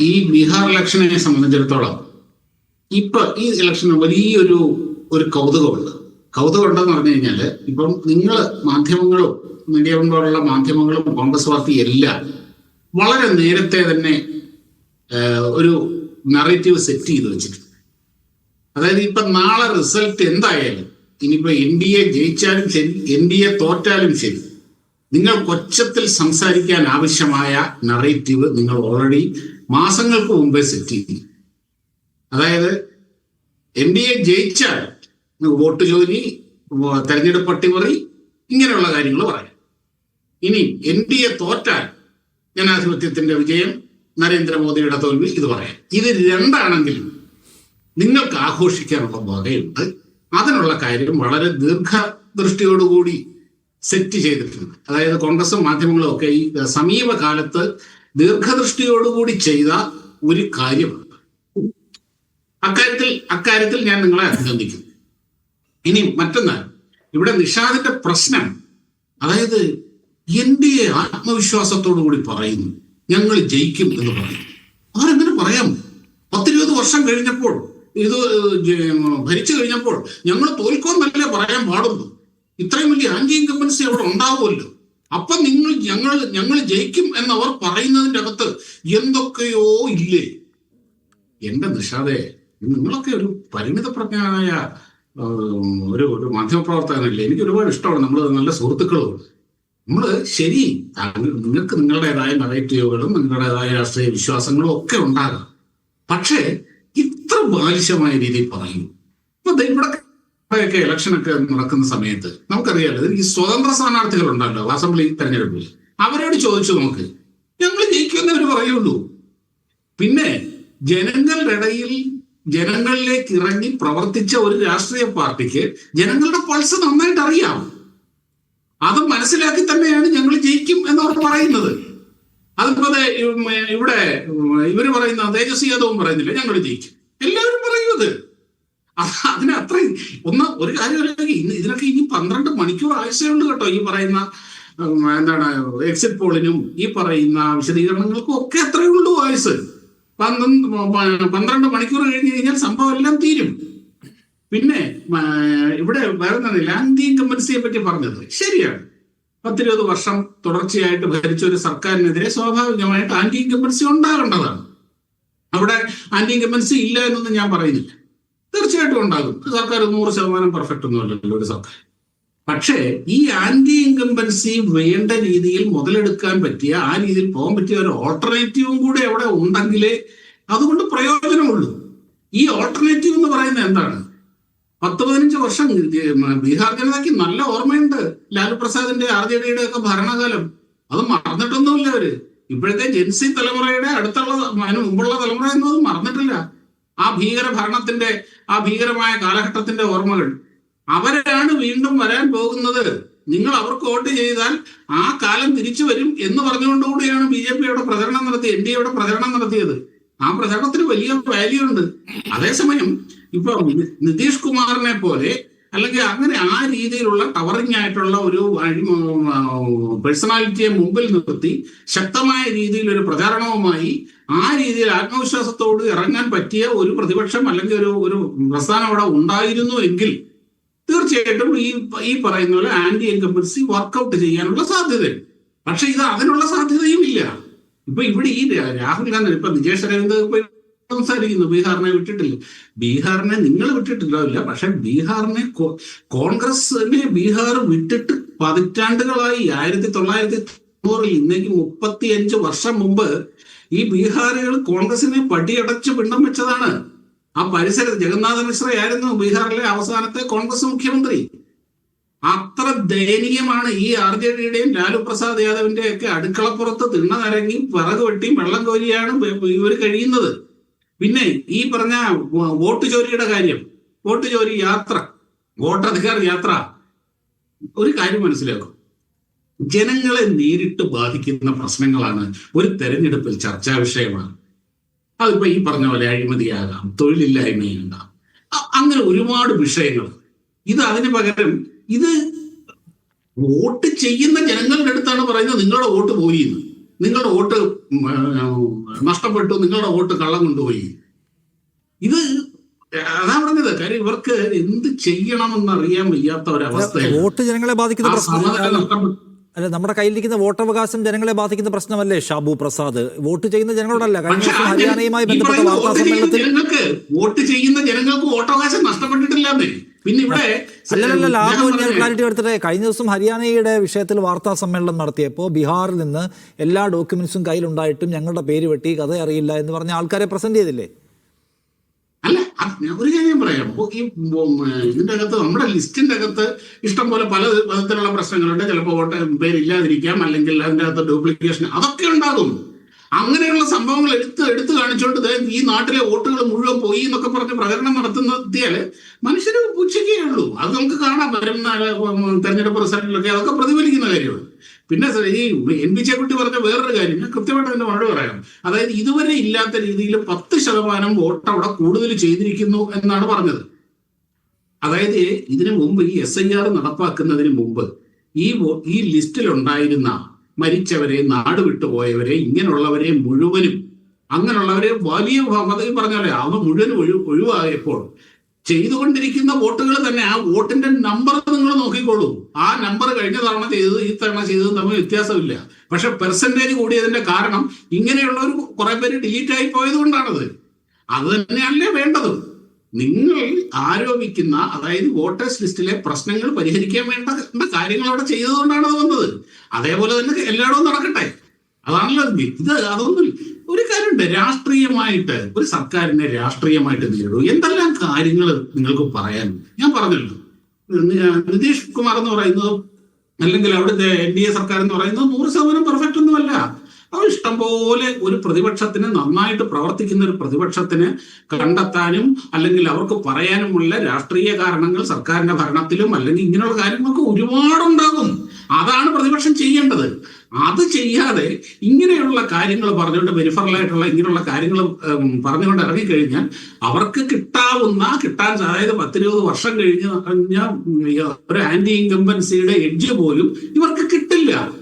ഈ ബീഹാർ ഇലക്ഷനെ സംബന്ധിച്ചിടത്തോളം ഇപ്പൊ ഈ ഇലക്ഷന് വലിയൊരു ഒരു കൗതുകമുണ്ട്. കൗതുകം ഉണ്ടെന്ന് പറഞ്ഞു കഴിഞ്ഞാൽ ഇപ്പം നിങ്ങൾ മാധ്യമങ്ങളും മീഡിയ പോലുള്ള മാധ്യമങ്ങളും കോൺഗ്രസ് പാർട്ടി എല്ലാം വളരെ നേരത്തെ തന്നെ ഒരു നറേറ്റീവ് സെറ്റ് ചെയ്ത് വെച്ചിട്ടുണ്ട്. അതായത് ഇപ്പൊ നാളെ റിസൾട്ട് എന്തായാലും ഇനിയിപ്പോ എൻ ഡി എ ജയിച്ചാലും ശരി എൻ ഡി എ തോറ്റാലും ശരി നിങ്ങൾ കൊച്ചത്തിൽ സംസാരിക്കാൻ ആവശ്യമായ നറേറ്റീവ് നിങ്ങൾ ഓൾറെഡി മാസങ്ങൾക്ക് മുമ്പേ സെറ്റ് ചെയ്തി. അതായത് എൻ ഡി എ ജയിച്ചാൽ വോട്ട് ജോലി തെരഞ്ഞെടുപ്പ് പട്ടിമറി ഇങ്ങനെയുള്ള കാര്യങ്ങൾ പറയാം. ഇനി എൻ ഡി എ തോറ്റാൽ ജനാധിപത്യത്തിന്റെ വിജയം നരേന്ദ്രമോദിയുടെ തോൽവി ഇത് പറയാം. ഇത് രണ്ടാണെങ്കിലും നിങ്ങൾക്ക് ആഘോഷിക്കാനുള്ള വകയുണ്ട്. അതിനുള്ള കാര്യം വളരെ ദീർഘദൃഷ്ടിയോടുകൂടി സെറ്റ് ചെയ്തിട്ടുണ്ട്. അതായത് കോൺഗ്രസും മാധ്യമങ്ങളും ഒക്കെ ഈ സമീപകാലത്ത് ദീർഘദൃഷ്ടിയോടുകൂടി ചെയ്ത ഒരു കാര്യമാണ്. അക്കാര്യത്തിൽ അക്കാര്യത്തിൽ ഞാൻ നിങ്ങളെ അഭിനന്ദിക്കുന്നു. ഇനി മറ്റൊന്ന് ഇവിടെ നിഷാദിന്റെ പ്രശ്നം അതായത് എന്റെ ആത്മവിശ്വാസത്തോടു കൂടി പറയുന്നു ഞങ്ങൾ ജയിക്കും എന്ന് പറയും അവരെങ്ങനെ പറയാം പത്തിരുപത് വർഷം കഴിഞ്ഞപ്പോൾ ഇത് ഭരിച്ചു കഴിഞ്ഞപ്പോൾ ഞങ്ങൾ തോൽക്കുമെന്നല്ലേ പറയാൻ പാടുള്ളൂ? ഇത്രയും വലിയ ആന്റി ഇൻകമ്പൻസി അവിടെ ഉണ്ടാവുമല്ലോ. അപ്പൊ നിങ്ങൾ ഞങ്ങൾ ഞങ്ങൾ ജയിക്കും എന്നവർ പറയുന്നതിന്റെ അകത്ത് എന്തൊക്കെയോ ഇല്ലേ? എന്റെ നിഷാദെ നിങ്ങളൊക്കെ ഒരു പരിമിത പ്രജ്ഞനായ ഒരു ഒരു മാധ്യമപ്രവർത്തകനല്ലേ? എനിക്ക് ഒരുപാട് ഇഷ്ടമാണ്. നമ്മൾ നല്ല സുഹൃത്തുക്കളും നമ്മൾ ശരി നിങ്ങൾക്ക് നിങ്ങളുടേതായ നറേറ്റീവുകളും നിങ്ങളുടേതായ രാഷ്ട്രീയ വിശ്വാസങ്ങളും ഒക്കെ ഉണ്ടാകാം. പക്ഷേ ഇത്ര ബാലിശമായ രീതിയിൽ പറയും. ഇപ്പൊ ദേ ഇവിടെ ഒക്കെ ഇലക്ഷൻ ഒക്കെ നടക്കുന്ന സമയത്ത് നമുക്കറിയാലോ ഈ സ്വതന്ത്ര സ്ഥാനാർത്ഥികൾ ഉണ്ടല്ലോ അസംബ്ലി തെരഞ്ഞെടുപ്പിൽ. അവരോട് ചോദിച്ചു നമുക്ക് ഞങ്ങൾ ജയിക്കുമെന്ന് അവർ പറയുള്ളൂ. പിന്നെ ജനങ്ങളുടെ ഇടയിൽ ജനങ്ങളിലേക്ക് ഇറങ്ങി പ്രവർത്തിച്ച ഒരു രാഷ്ട്രീയ പാർട്ടിക്ക് ജനങ്ങളുടെ പൾസ് നന്നായിട്ട് അറിയാം. അത് മനസ്സിലാക്കി തന്നെയാണ് ഞങ്ങൾ ജയിക്കും എന്നവർ പറയുന്നത്. അതിപ്പോ ഇവിടെ ഇവർ പറയുന്ന തേജസ്വി യാദവും പറയുന്നില്ല ഞങ്ങൾ ജയിക്കും. അതിന് അത്രയും ഒന്ന് ഒരു കാര്യം ഇന്ന് ഇതിനൊക്കെ ഇനി പന്ത്രണ്ട് മണിക്കൂർ ആഴ്ചയുണ്ട് കേട്ടോ ഈ പറയുന്ന എന്താണ് എക്സിറ്റ് പോളിനും ഈ പറയുന്ന വിശദീകരണങ്ങൾക്കും ഒക്കെ അത്രയേ ഉള്ളൂ ആയുസ്. പന്ത്രണ്ട് പന്ത്രണ്ട് മണിക്കൂർ കഴിഞ്ഞ് കഴിഞ്ഞാൽ സംഭവം എല്ലാം തീരും. പിന്നെ ഇവിടെ വേറെ ആന്റി ഇൻകമ്പൻസിയെ പറ്റി പറഞ്ഞത്. ശരിയാണ്. പത്തിരുപത് വർഷം തുടർച്ചയായിട്ട് ഭരിച്ച ഒരു സർക്കാരിനെതിരെ സ്വാഭാവികമായിട്ട് ആന്റി ഇൻകമ്പൻസി ഉണ്ടാകേണ്ടതാണ്. അവിടെ ആന്റി ഇൻകമ്പൻസി ഇല്ല എന്നൊന്നും ഞാൻ പറയുന്നില്ല. തീർച്ചയായിട്ടും ഉണ്ടാകും. സർക്കാർ നൂറ് ശതമാനം പെർഫെക്റ്റ് ഒന്നും അല്ലല്ലോ ഒരു സർക്കാർ. പക്ഷേ ഈ ആന്റി ഇൻകംബൻസി വേണ്ട രീതിയിൽ മുതലെടുക്കാൻ പറ്റിയ ആ രീതിയിൽ പോകാൻ പറ്റിയ ഒരു ഓൾട്ടർനേറ്റീവും കൂടെ അവിടെ ഉണ്ടെങ്കിലേ അതുകൊണ്ട് പ്രയോജനമുള്ളൂ. ഈ ഓൾട്ടർനേറ്റീവ് എന്ന് പറയുന്നത് എന്താണ്? പത്ത് പതിനഞ്ച് വർഷം ബീഹാർ ജനതയ്ക്ക് നല്ല ഓർമ്മയുണ്ട്. ലാലു പ്രസാദിന്റെ ആർ ജെ ഡിയുടെ ഒക്കെ ഭരണകാലം. അത് മറന്നിട്ടൊന്നുമില്ല അവർ. ഇപ്പോഴത്തെ ജെൻസി തലമുറയുടെ അടുത്തുള്ള അതിന് മുമ്പുള്ള തലമുറ എന്നത് മറന്നിട്ടില്ല. ആ ഭീകര ഭരണത്തിന്റെ ആ ഭീകരമായ കാലഘട്ടത്തിന്റെ ഓർമ്മകൾ. അവരാണ് വീണ്ടും വരാൻ പോകുന്നത്. നിങ്ങൾ അവർക്ക് വോട്ട് ചെയ്താൽ ആ കാലം തിരിച്ചു വരും എന്ന് പറഞ്ഞുകൊണ്ടുകൂടിയാണ് ബി ജെ പിയുടെ പ്രചരണം നടത്തി എൻ ഡി എയുടെ പ്രചരണം നടത്തിയത്. ആ പ്രചരണത്തിന് വലിയ വാല്യൂ ഉണ്ട്. അതേസമയം ഇപ്പൊ നിതീഷ് കുമാറിനെ പോലെ അല്ലെങ്കിൽ അങ്ങനെ ആ രീതിയിലുള്ള ടവറിംഗ് ആയിട്ടുള്ള ഒരു പേഴ്സണാലിറ്റിയെ മുമ്പിൽ നിർത്തി ശക്തമായ രീതിയിൽ ഒരു പ്രചാരണവുമായി ആ രീതിയിൽ ആത്മവിശ്വാസത്തോട് ഇറങ്ങാൻ പറ്റിയ ഒരു പ്രതിപക്ഷം അല്ലെങ്കിൽ ഒരു ഒരു പ്രസ്ഥാനം അവിടെ ഉണ്ടായിരുന്നു എങ്കിൽ തീർച്ചയായിട്ടും ഈ ഈ പറയുന്ന പോലെ ആന്റി എൻകംപൻസി വർക്കൗട്ട് ചെയ്യാനുള്ള സാധ്യതയുണ്ട്. പക്ഷെ ഇത് അതിനുള്ള സാധ്യതയും ഇല്ല. ഇപ്പൊ ഇവിടെ ഈ രാഹുൽ ഗാന്ധി ഇപ്പൊ നിജേഷ് അരവിന്ദ് സംസാരിക്കുന്നു. ബീഹാറിനെ വിട്ടിട്ടില്ല. ബീഹാറിനെ നിങ്ങൾ വിട്ടിട്ടില്ല പക്ഷെ ബീഹാറിനെ കോൺഗ്രസ് കോൺഗ്രസിനെ ബീഹാർ വിട്ടിട്ട് പതിറ്റാണ്ടുകളായി ആയിരത്തി തൊള്ളായിരത്തി തൊണ്ണൂറിൽ ഇന്നേക്ക് മുപ്പത്തിയഞ്ച് വർഷം മുമ്പ് ഈ ബീഹാറുകൾ കോൺഗ്രസിനെ പടിയടച്ച് പിണ്ടം വെച്ചതാണ്. ആ പരിസരത്ത് ജഗന്നാഥ മിശ്രയായിരുന്നു ബീഹാറിലെ അവസാനത്തെ കോൺഗ്രസ് മുഖ്യമന്ത്രി. അത്ര ദയനീയമാണ് ഈ ആർ ജെ ഡിയുടെയും ലാലു പ്രസാദ് യാദവിന്റെ ഒക്കെ അടുക്കളപ്പുറത്ത് തിണ്ണ നരങ്ങി വിറക് വെട്ടിയും വെള്ളം കോരിയാണ് ഇവർ കഴിയുന്നത്. പിന്നെ ഈ പറഞ്ഞ വോട്ട് ചോരിയുടെ കാര്യം. വോട്ട് ചോരി യാത്ര. വോട്ടധികാർ യാത്ര. ഒരു കാര്യം മനസ്സിലാക്കും. ജനങ്ങളെ നേരിട്ട് ബാധിക്കുന്ന പ്രശ്നങ്ങളാണ് ഒരു തെരഞ്ഞെടുപ്പിൽ ചർച്ചാ വിഷയമാണ്. അതിപ്പോ ഈ പറഞ്ഞ പോലെ അഴിമതിയാകാം തൊഴിലില്ലായ്മയുണ്ടാകാം. അങ്ങനെ ഒരുപാട് വിഷയങ്ങൾ. ഇത് അതിന് പകരം ഇത് വോട്ട് ചെയ്യുന്ന ജനങ്ങളുടെ അടുത്താണ് പറയുന്നത് നിങ്ങളുടെ വോട്ട് പോയി നിങ്ങളുടെ വോട്ട് നഷ്ടപ്പെട്ടു നിങ്ങളുടെ വോട്ട് കള്ളം കൊണ്ടുപോയി. ഇത് അതാ പറഞ്ഞത്. കാര്യം ഇവർക്ക് എന്ത് ചെയ്യണമെന്ന് അറിയാൻ വയ്യാത്ത ഒരവസ്ഥ വോട്ട് ജനങ്ങളെ ബാധിക്കുന്ന അല്ല നമ്മുടെ കയ്യിലിരിക്കുന്ന വോട്ടവകാശം ജനങ്ങളെ ബാധിക്കുന്ന പ്രശ്നമല്ലേ ഷാബു പ്രസാദ്? വോട്ട് ചെയ്യുന്ന ജനങ്ങളോടല്ല. കഴിഞ്ഞ ദിവസം ഹരിയാനയുമായി ബന്ധപ്പെട്ട വാർത്താ സമ്മേളനത്തിൽ വോട്ട് ചെയ്യുന്ന ജനങ്ങൾക്ക് വോട്ടവകാശം നഷ്ടപ്പെട്ടിട്ടില്ലെന്നേ. പിന്നെ ഇവിടെ അല്ലല്ല ലാഭം ഞാൻ ക്ലാരിറ്റി എടുത്തിട്ട്. കഴിഞ്ഞ ദിവസം ഹരിയാനയുടെ വിഷയത്തിൽ വാർത്താ സമ്മേളനം നടത്തിയപ്പോൾ ബീഹാറിൽ നിന്ന് എല്ലാ ഡോക്യുമെന്റ്സും കയ്യിലുണ്ടായിട്ടും ഞങ്ങളുടെ പേര് വെട്ടി കഥ അറിയില്ല എന്ന് പറഞ്ഞ ആൾക്കാരെ പ്രസന്റ് ചെയ്തില്ലേ? ഞാൻ ഒരു കാര്യം പറയാം. ഈ ഇതിന്റെ അകത്ത് നമ്മുടെ ലിസ്റ്റിന്റെ അകത്ത് ഇഷ്ടം പോലെ പല വിധത്തിലുള്ള പ്രശ്നങ്ങളുണ്ട്. ചിലപ്പോൾ വോട്ട് പേരില്ലാതിരിക്കാം അല്ലെങ്കിൽ അതിന്റെ അകത്ത് ഡ്യൂപ്ലിക്കേഷൻ അതൊക്കെ ഉണ്ടാകും. അങ്ങനെയുള്ള സംഭവങ്ങൾ എടുത്ത് എടുത്തു കാണിച്ചുകൊണ്ട് ഈ നാട്ടിലെ വോട്ടുകൾ മുഴുവൻ പോയി എന്നൊക്കെ പറഞ്ഞ് പ്രകടനം നടത്തുന്നതിയാൽ മനുഷ്യർ പുച്ഛിക്കുകയുള്ളൂ അത് നമുക്ക് കാണാം. ഉം, തെരഞ്ഞെടുപ്പ് റിസൾട്ടിലൊക്കെ അതൊക്കെ പ്രതിഫലിക്കുന്ന കാര്യമാണ്. പിന്നെ ഈ എൻ പി ചേക്കുട്ടി പറഞ്ഞ വേറൊരു കാര്യം ഞാൻ കൃത്യമായിട്ട് അതിന്റെ മറുപടി പറയാം. അതായത് ഇതുവരെ ഇല്ലാത്ത രീതിയിൽ പത്ത് ശതമാനം വോട്ട് അവിടെ കൂടുതൽ ചെയ്തിരിക്കുന്നു എന്നാണ് പറഞ്ഞത്. അതായത് ഇതിനു മുമ്പ് ഈ എസ് ഐ ആർ നടപ്പാക്കുന്നതിന് മുമ്പ് ഈ ഈ ലിസ്റ്റിൽ ഉണ്ടായിരുന്ന മരിച്ചവരെ നാട് വിട്ടുപോയവരെ ഇങ്ങനെയുള്ളവരെ മുഴുവനും അങ്ങനെയുള്ളവരെ വലിയ ഈ പറഞ്ഞ അവ മുഴുവൻ ഒഴി ഒഴിവായപ്പോൾ ചെയ്തുകൊണ്ടിരിക്കുന്ന വോട്ടുകൾ തന്നെ ആ വോട്ടിന്റെ നമ്പർ നിങ്ങൾ നോക്കിക്കോളൂ. ആ നമ്പർ കഴിഞ്ഞ തവണ ചെയ്തത് ഈ തവണ ചെയ്തത് തമ്മിൽ വ്യത്യാസമില്ല. പക്ഷെ പെർസെന്റേജ് കൂടിയതിന്റെ കാരണം ഇങ്ങനെയുള്ളവർ കുറെ പേര് ഡിലീറ്റ് ആയി പോയത് കൊണ്ടാണത്. അത് തന്നെയല്ലേ വേണ്ടത്. നിങ്ങൾ ആരോപിക്കുന്ന അതായത് വോട്ടേഴ്സ് ലിസ്റ്റിലെ പ്രശ്നങ്ങൾ പരിഹരിക്കാൻ വേണ്ട കാര്യങ്ങൾ അവിടെ ചെയ്തതുകൊണ്ടാണ് അത് വന്നത്. അതേപോലെ തന്നെ എല്ലായിടവും നടക്കട്ടെ. അതാണല്ലോ. ഇത് അതൊന്നും ഒരു കാര്യമുണ്ട്. രാഷ്ട്രീയമായിട്ട് ഒരു സർക്കാരിനെ രാഷ്ട്രീയമായിട്ട് നേരിടും. എന്തെല്ലാം കാര്യങ്ങൾ നിങ്ങൾക്ക് പറയാൻ? ഞാൻ പറഞ്ഞല്ലോ. നിതീഷ് കുമാർ എന്ന് പറയുന്നത് അല്ലെങ്കിൽ അവിടുത്തെ എൻ ഡി എ സർക്കാർ എന്ന് പറയുന്നത് നൂറ് ശതമാനം പെർഫെക്റ്റ് ഒന്നുമല്ല. അവർ ഇഷ്ടംപോലെ ഒരു പ്രതിപക്ഷത്തിന് നന്നായിട്ട് പ്രവർത്തിക്കുന്ന ഒരു പ്രതിപക്ഷത്തിന് കണ്ടെത്താനും അല്ലെങ്കിൽ അവർക്ക് പറയാനുമുള്ള രാഷ്ട്രീയ കാരണങ്ങൾ സർക്കാരിന്റെ ഭരണത്തിലും അല്ലെങ്കിൽ ഇങ്ങനെയുള്ള കാര്യങ്ങളൊക്കെ ഒരുപാടുണ്ടാകും. അതാണ് പ്രതിപക്ഷം ചെയ്യേണ്ടത്. അത് ചെയ്യാതെ ഇങ്ങനെയുള്ള കാര്യങ്ങൾ പറഞ്ഞുകൊണ്ട് വെരിഫറലായിട്ടുള്ള ഇങ്ങനെയുള്ള കാര്യങ്ങൾ പറഞ്ഞുകൊണ്ട് ഇറങ്ങിക്കഴിഞ്ഞാൽ അവർക്ക് കിട്ടാവുന്ന കിട്ടാൻ അതായത് പത്തിരുപത് വർഷം കഴിഞ്ഞ് കഴിഞ്ഞ ഒരു ആന്റി ഇൻകംബൻസിയുടെ എഡ്ജ് പോലും ഇവർക്ക് കിട്ടില്ല.